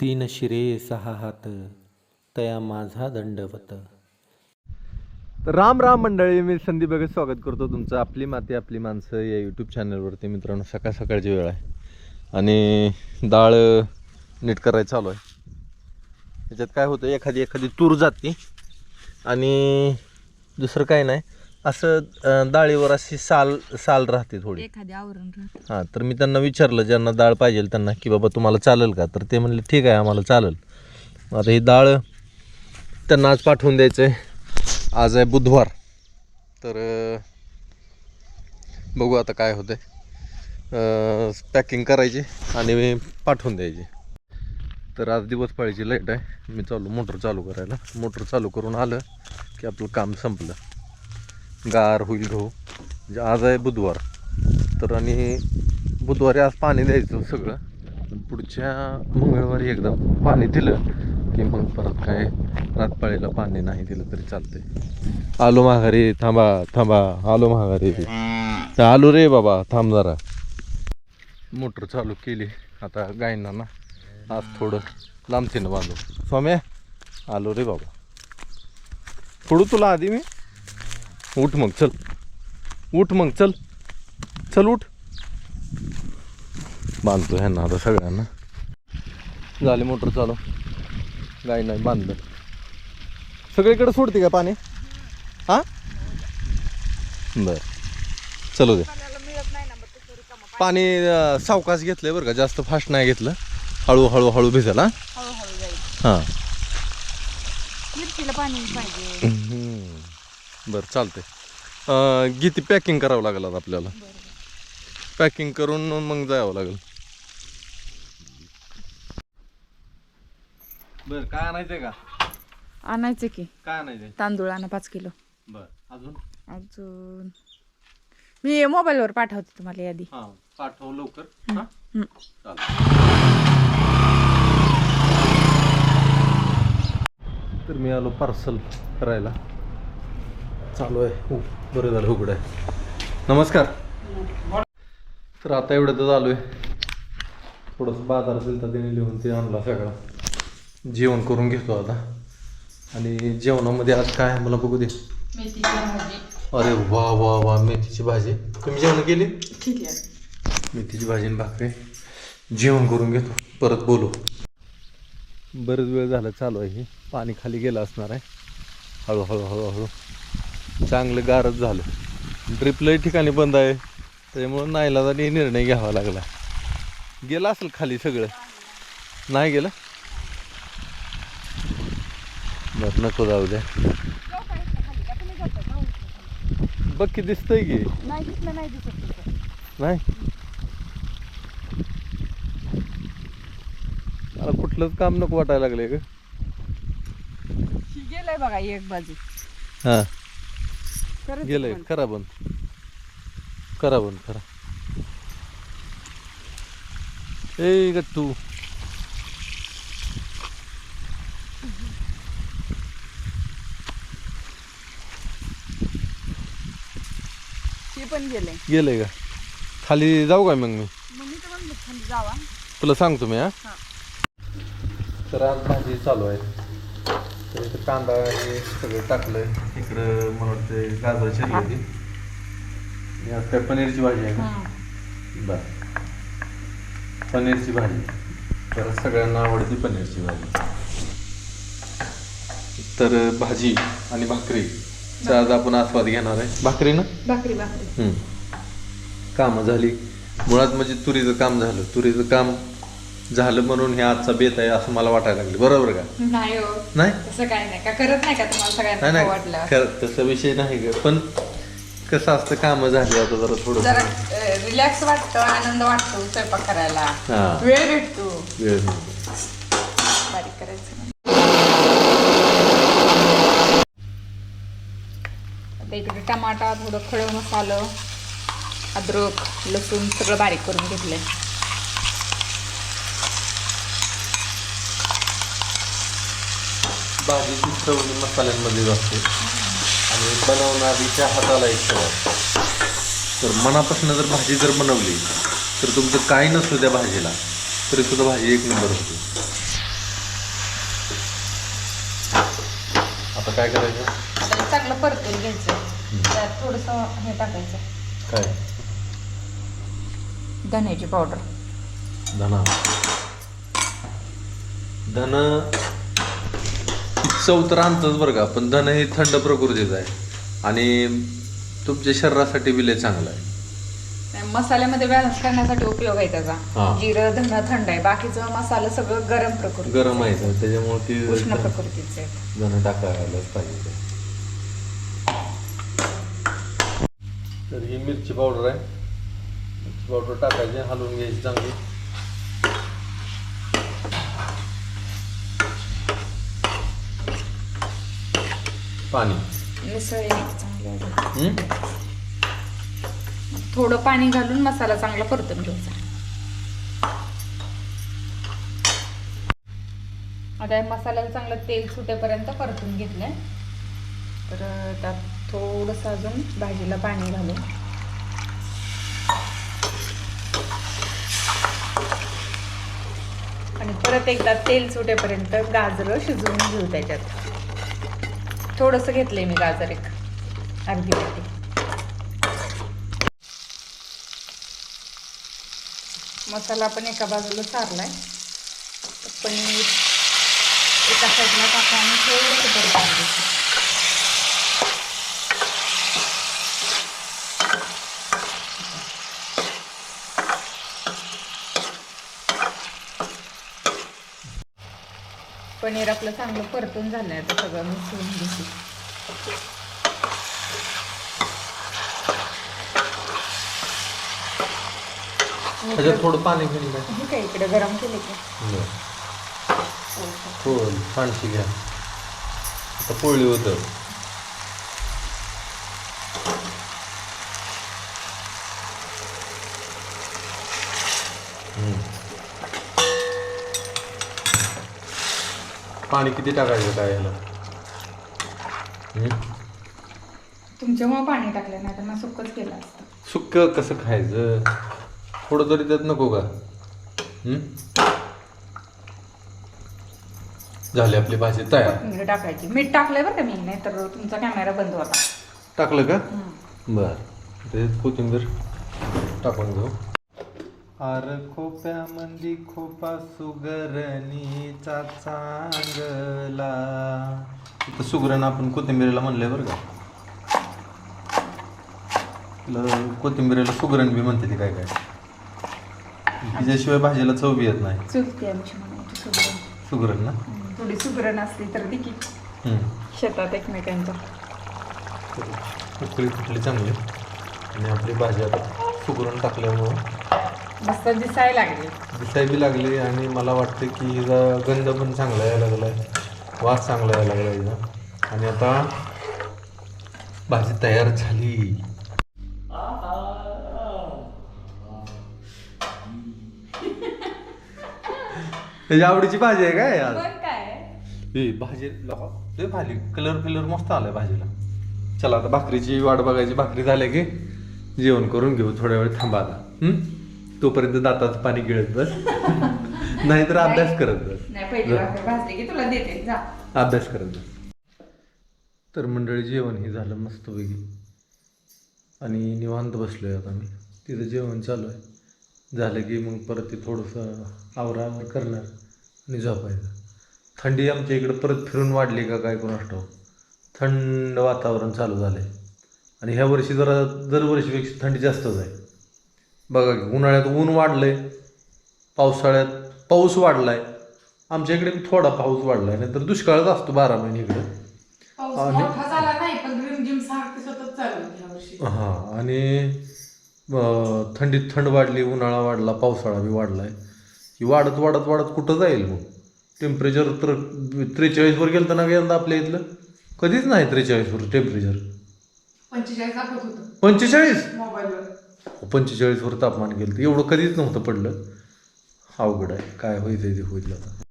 तीन शिरे सहा हात तया माझा दंडवत. राम राम मंडळी मी संदीप बघत स्वागत करतो तुमचं आपली माती आपली माणसं या यूट्यूब चॅनलवरती मित्रांनो सकाळ सकाळची वेळ आहे. आणि डाळ नीट करायला चालू आहे. त्याच्यात काय होतं एखादी एखादी तूर जाते. आणि दुसरं काय नाही. असं अं, डाळीवर अशी साल साल राहते थोडी. एखादे आवरण राहत. हां तर मी त्यांना विचारलं ज्यांना डाळ पाहिजे त्यांना की बाबा तुम्हाला चालेल का? तर ते म्हणले ठीक आहे आम्हाला चालेल. मग आता ही डाळ त्यांना आज पाठवून द्यायचं आहे आज आहे बुधवार. तर अं, बघू आता काय होतं पॅकिंग करायची आणि पाठवून द्यायची. तर आज दिवस पाळीची लाइट आहे. मी चालू मोटर चालू करायला. मोटर चालू करून आलं की आपलं काम संपलं. गार होईल गहू. म्हणजे आज आहे बुधवार. तर आणि बुधवारी आज पाणी द्यायचं सगळं. पुढच्या मंगळवारी एकदा पाणी दिलं की मग परत काय रातपाळीला पाणी नाही दिलं तरी चालतंय. आलो माघारी थांबा थांबा. आलो माघारी. तर आलो रे बाबा थांब जरा. मोटर चालू केली. आता गायना ना आज थोडं लांबतीनं बांधू. स्वाम्या आलो रे बाबा. थोडू तुला आधी मी? उठ मग चल. उठ मग चल. चल उठ. बांधतो ह्यांना आता सगळ्यांना. झाले मोटर चालू गाय नाही बांधलं. सगळीकडे सोडते का पाणी? हा? बर. चलू दे. पाणी सावकाश घेतलंय बरं का? जास्त फास्ट नाही घेतलं. हळूहळू हळू भिजल हा? हां. मिरचीला पाणी पाहिजे. बरं चालतंय. किती पॅकिंग करावं लागेल आता आपल्याला. पॅकिंग करून मग जावं लागेल. बर काय आणायचंय का? आणायचं की. काय आणायचंय? तांदूळ आणा पाच किलो. बर अजून? अजून मी मोबाईलवर पाठवते तुम्हाला यादी. हा पाठव लवकर. हा हं. तर मी आलो पार्सल करायला. चालू आहे. हो बरं झालं उघड आहे? नमस्कार. तर आता एवढ्यातच आलो आहे. थोडंसं बाजार असेल तर त्याने लिहून ते आणला सगळा. जेवण करून घेतो आता. आणि जेवणामध्ये आज काय आहे मला बघू दे. अरे वा वा वा मेथीची भाजी. तुम्ही जेवण केली? मेथीची भाजी आणि भाकरी. जेवण करून घेतो. परत बोलू. बरेच वेळ झाला चालू आहे. हे पाणी खाली गेलं असणार आहे. हळूहळू हळूहळू. चांगलं गारच झालं. ड्रिप लई ठिकाणी बंद आहे. त्याच्यामुळं नाईलाजाने निर्णय घ्यावा लागला. गेलं असेल खाली सगळं. नाही गेलं? बरं नको जाऊ द्या. बघ की दिसतंय की. नाही मला कुठलंच काम नको वाटायला लागले ग. गेलंय बघा एक बाजू. हा. गेलंय. करा बंद. करा बंद करा. ए ग तू ती पण गेलंय. गेलंय का? खाली जाऊ का मग मी? मग मी तर म्हणलं खाली जावा. तुला सांगतो मी हा. तर आज भाजी चालू आहे. तर इथं कांदा हे सगळं टाकलंय. इकडं मला वाटतं गाजर चिरली होती आज काय पनीरची भाजी आहे का? बर. पनीरची भाजी. तर सगळ्यांना आवडती पनीरची भाजी. तर भाजी आणि भाकरीचा आज आपण आस्वाद घेणार आहे. भाकरी ना? भाकरी भाकरी. हम्म. कामं झाली. मुळात म्हणजे तुरीचं काम झालं. तुरीचं काम झालं म्हणून हे आजचा बेत आहे असं मला वाटायला लागलं. बरोबर का? नाही हो. नाही? तसं काय नाही. का करत नाही का तुम्हाला नाही सगळ्यांना नाही वाटलं. खरं तसा विषय नाही ग. पण कसं असतं कामं झाली आता जरा थोडं जरा रिलॅक्स वाटतं आनंद वाटतो स्वयंपाक करायला. हा. वेळ भेटतो. वेळ मिळतो. बारीक करायचं आता इकडे टमाटा थोडं खडं मसालं अद्रक लसूण सगळं बारीक करून घेतलंय. भाजीची चव मसाल्यांमध्ये असते आणि बनवणारीच्या हाताला एक चव तर मनापासून जर भाजी जर बनवली तर तुमचं काय नसतो त्या भाजीला तरी सुद्धा भाजी एक नंबर होते. आता काय करायचं? चांगलं परतून घ्यायचं. त्यात थोडंसं हे टाकायचं. काय? धन्याची पावडर. धना. धन चव तर आणतंच बरं का पण धन हे थंड प्रकृतीचं आहे. आणि तुमच्या शरीरासाठी बी लय चांगलं आहे. मसाल्यामध्ये बॅलन्स करण्यासाठी उपयोग आहे त्याचा. हा. जिरं धन थंड आहे. बाकीचं मसाला सगळं गरम प्रकृती गरम आहे त्याच्यामुळे ती उष्ण प्रकृतीचे आहे. धन टाकायलाच पाहिजे. तर ही मिरची पावडर आहे. मिरची पावडर टाकायची हलवून घ्यायची चांगली. पाणी. मिसळी? थोडं पाणी घालून मसाला चांगला परतून घ्यायचा. आता मसाल्याला चांगलं तेल सुटेपर्यंत परतून घेतलंय. तर त्यात थोडंसं अजून भाजीला पाणी घालू आणि परत एकदा तेल सुटेपर्यंत गाजरं शिजवून घेऊ त्याच्यात. थोडंसं घेतलंय मी गाजर एक. अर्धी वाटी मसाला पण एका बाजूला सारलाय. पनीर एका साईडला टाकून आणि थोडंसं परतून पनीर आपलं चांगलं परतून झालंय आता सगळं मिसळून त्याच्यात थोडं पाणी घेऊन काय हे काय इकडे गरम केले की. फांडशी घ्या. आता पोळी होतं. पाणी किती टाकायचं काय हम्म? तुमच्यामुळे पाणी टाकलं नाही तर मग सुक्कच केलं असतं. सुक्क कसं खायचं? थोडं तरी त्यात नको का? झाली आपली भाजी तयार. टाकायची. मीठ टाकलंय बरं का मी नाही तर तुमचा कॅमेरा बंद होता. टाकलं का? बर. कोथिंबीर टाकून घेऊ आर खोप्यामंदी खोपा सुगरणीचा चांगला. इथं सुगरण आपण कोथिंबीरीला म्हणलंय बरं का. कोथिंबीरीला सुगरण बी म्हणते ती काय काय. तिच्याशिवाय भाजीला चव बी येत नाही. चुलती आमची म्हणायची सुगरण. सुगरण ना? थोडी सुगरण असली तर ती की. शेतात एकमेकांच्या. उकळी फुटली चांगली. आणि आपली भाजी आता सुगरण टाकल्यामुळं मस्त दिसायला लागली. दिसाय बी लागली आणि मला वाटतं की हिचा गंध पण चांगला यायला लागलाय. वास चांगला यायला लागला हिचा. आणि आता भाजी तयार झाली. त्याच्या आवडीची भाजी आहे काय आज? काय? ए भाजी लय भाजी कलर फिलर मस्त आलाय भाजीला. चला आता भाकरीची वाट बघायची. भाकरी झाल्या की जेवण करून घेऊ. थोड्या वेळ थांबा आता. हम्म? तोपर्यंत दाताचं पाणी गिळत बस. नाहीतर अभ्यास करत बस. नाही पहिली भाकर भाजली की तुला देते. जा. अभ्यास करत बस. तर मंडळी जेवण हे झालं मस्तपैकी आणि निवांत बसलोय आता मी. तिथं जेवण चालू आहे. झालं की मग परत ते थोडंसं आवरावर करणार आणि झोपायचं. थंडी आमच्या इकडं परत फिरून वाढली का काय ठाऊक थंड वातावरण चालू झालं आहे आणि ह्या वर्षी जरा दरवर्षीपेक्षा थंडी जास्तच आहे. बघा की उन्हाळ्यात ऊन वाढलंय पावसाळ्यात पाऊस वाढलाय. आमच्या इकडे थोडा पाऊस वाढलाय नाहीतर दुष्काळच असतो बारा महिने इकडं. आणि- हां आणि थंडीत थंड वाढली उन्हाळा वाढला पावसाळा बी वाढलाय. की वाढत वाढत वाढत कुठं जाईल मग? टेम्परेचर तर त्रेचाळीसवर गेलं तर ना यंदा आपल्या इथलं? कधीच नाही त्रेचाळीसवर टेम्परेचर पंचेचाळीस पंचेचाळीस? पंचेचाळीसवर तापमान गेलं तर एवढं कधीच नव्हतं पडलं. अवघड आहे. काय होईल ते होईल आता.